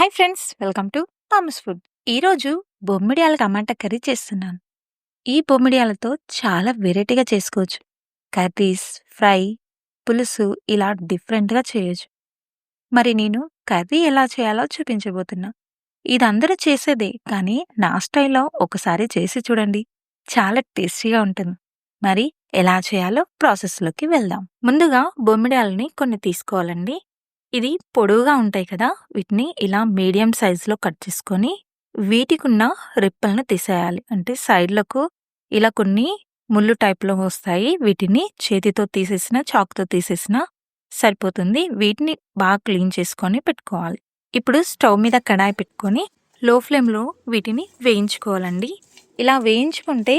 Hi friends welcome to Thomas food. ఈరోజు బొమ్మిడియాల టమాటా curry చేస్తున్నాను. ఈ బొమ్మిడియాలతో చాలా వెరైటీగా చేసుకోవచ్చు. కర్రీస్ ఫ్రై పులుసు ఇలా డిఫరెంట్గా చేయొచ్చు. మరి నేను కర్రీ ఎలా చేయాలో చూపించబోతున్నా. ఇది అందరూ చేసేదే కానీ నా స్టైల్లో ఒకసారి చేసి చూడండి. చాలా టేస్టీగా ఉంటుంది. మరి ఎలా చేయాలో ప్రాసెస్లోకి వెళ్దాం. ముందుగా బొమ్మిడాలని కొన్ని తీసుకోవాలండి. ఇది పొడవుగా ఉంటాయి కదా. వీటిని ఇలా మీడియం సైజులో కట్ చేసుకొని వీటికున్న రెప్పలను తీసేయాలి. అంటే సైడ్లకు ఇలా కొన్ని ముళ్ళు టైప్లో వస్తాయి. వీటిని చేతితో తీసేసిన చాక్తో తీసేసిన సరిపోతుంది. వీటిని బాగా క్లీన్ చేసుకొని పెట్టుకోవాలి. ఇప్పుడు స్టవ్ మీద కడాయి పెట్టుకొని లో ఫ్లేమ్లో వీటిని వేయించుకోవాలండి. ఇలా వేయించుకుంటే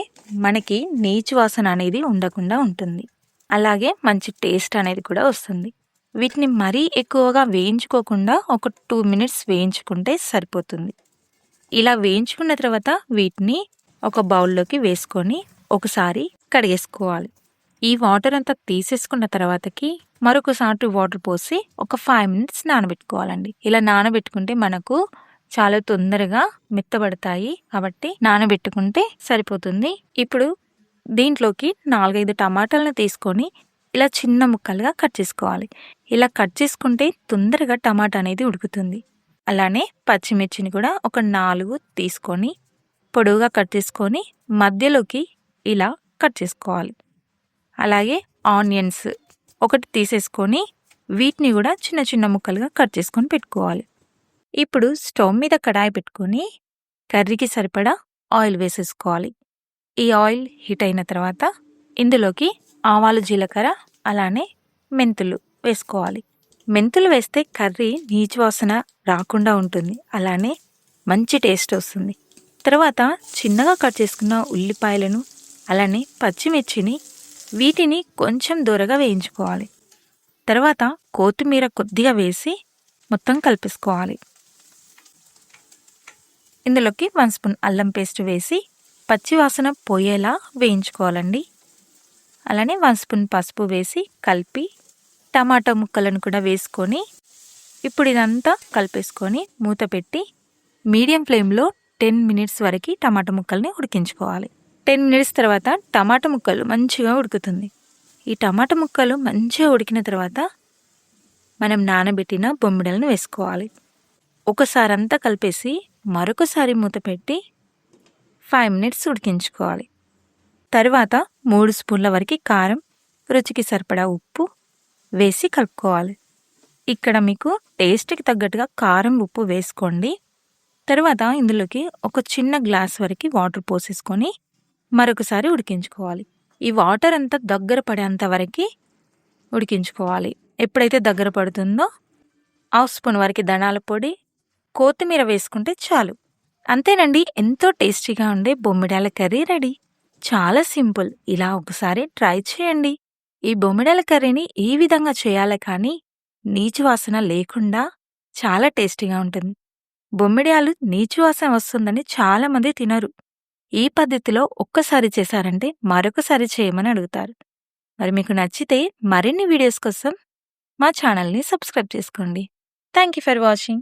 మనకి నీచు వాసన అనేది ఉండకుండా ఉంటుంది. అలాగే మంచి టేస్ట్ అనేది కూడా వస్తుంది. వీటిని మరీ ఎక్కువగా వేయించుకోకుండా ఒక టూ మినిట్స్ వేయించుకుంటే సరిపోతుంది. ఇలా వేయించుకున్న తర్వాత వీటిని ఒక బౌల్లోకి వేసుకొని ఒకసారి కడిగేసుకోవాలి. ఈ వాటర్ అంతా తీసేసుకున్న తర్వాతకి మరొకసారి వాటర్ పోసి ఒక ఫైవ్ మినిట్స్ నానబెట్టుకోవాలండి. ఇలా నానబెట్టుకుంటే మనకు చాలా తొందరగా మెత్తబడతాయి కాబట్టి నానబెట్టుకుంటే సరిపోతుంది. ఇప్పుడు దీంట్లోకి నాలుగైదు టమాటాలను తీసుకొని ఇలా చిన్న ముక్కలుగా కట్ చేసుకోవాలి. ఇలా కట్ చేసుకుంటే తొందరగా టమాటా అనేది ఉడుకుతుంది. అలానే పచ్చిమిర్చిని కూడా ఒక నాలుగు తీసుకొని పొడవుగా కట్ చేసుకొని మధ్యలోకి ఇలా కట్ చేసుకోవాలి. అలాగే ఆనియన్స్ ఒకటి తీసేసుకొని వీటిని కూడా చిన్న చిన్న ముక్కలుగా కట్ చేసుకొని పెట్టుకోవాలి. ఇప్పుడు స్టవ్ మీద కడాయి పెట్టుకొని కర్రీకి సరిపడా ఆయిల్ వేసేసుకోవాలి. ఈ ఆయిల్ హీట్ అయిన తర్వాత ఇందులోకి ఆవాలు జీలకర్ర అలానే మెంతులు వేసుకోవాలి. మెంతులు వేస్తే కర్రీ నీచు వాసన రాకుండా ఉంటుంది. అలానే మంచి టేస్ట్ వస్తుంది. తర్వాత చిన్నగా కట్ చేసుకున్న ఉల్లిపాయలను అలానే పచ్చిమిర్చిని వీటిని కొంచెం దూరగా వేయించుకోవాలి. తర్వాత కొత్తిమీర కొద్దిగా వేసి మొత్తం కలిపేసుకోవాలి. ఇందులోకి వన్ స్పూన్ అల్లం పేస్ట్ వేసి పచ్చివాసన పోయేలా వేయించుకోవాలండి. అలానే వన్ స్పూన్ పసుపు వేసి కలిపి టమాటా ముక్కలను కూడా వేసుకొని ఇప్పుడు ఇదంతా కలిపేసుకొని మూత పెట్టి మీడియం ఫ్లేమ్లో టెన్ మినిట్స్ వరకు టమాటా ముక్కల్ని ఉడికించుకోవాలి. టెన్ మినిట్స్ తర్వాత టమాటా ముక్కలు మంచిగా ఉడుకుతుంది. ఈ టమాటా ముక్కలు మంచిగా ఉడికిన తర్వాత మనం నానబెట్టిన బొమ్మిడలను వేసుకోవాలి. ఒకసారి అంతా కలిపేసి మరొకసారి మూత పెట్టి ఫైవ్ మినిట్స్ ఉడికించుకోవాలి. తరువాత మూడు స్పూన్ల వరకు కారం రుచికి సరిపడా ఉప్పు వేసి కలుపుకోవాలి. ఇక్కడ మీకు టేస్ట్కి తగ్గట్టుగా కారం ఉప్పు వేసుకోండి. తర్వాత ఇందులోకి ఒక చిన్న గ్లాస్ వరకు వాటర్ పోసేసుకొని మరొకసారి ఉడికించుకోవాలి. ఈ వాటర్ అంతా దగ్గర పడేంత వరకు ఉడికించుకోవాలి. ఎప్పుడైతే దగ్గర పడుతుందో హాఫ్ స్పూన్ వరకు ధనాల పొడి కొత్తిమీర వేసుకుంటే చాలు. అంతేనండి ఎంతో టేస్టీగా ఉండే బొమ్మిడాల కర్రీ రెడీ. చాలా సింపుల్. ఇలా ఒకసారి ట్రై చేయండి. ఈ బొమ్మిడల కర్రీని ఈ విధంగా చేయాలి కానీ నీచు వాసన లేకుండా చాలా టేస్టీగా ఉంటుంది. బొమ్మిడియాలు నీచు వాసన వస్తుందని చాలామంది తినరు. ఈ పద్ధతిలో ఒక్కసారి చేశారంటే మరొకసారి చేయమని అడుగుతారు. మరి మీకు నచ్చితే మరిన్ని వీడియోస్ కోసం మా ఛానల్ని సబ్స్క్రైబ్ చేసుకోండి. Thank you for watching.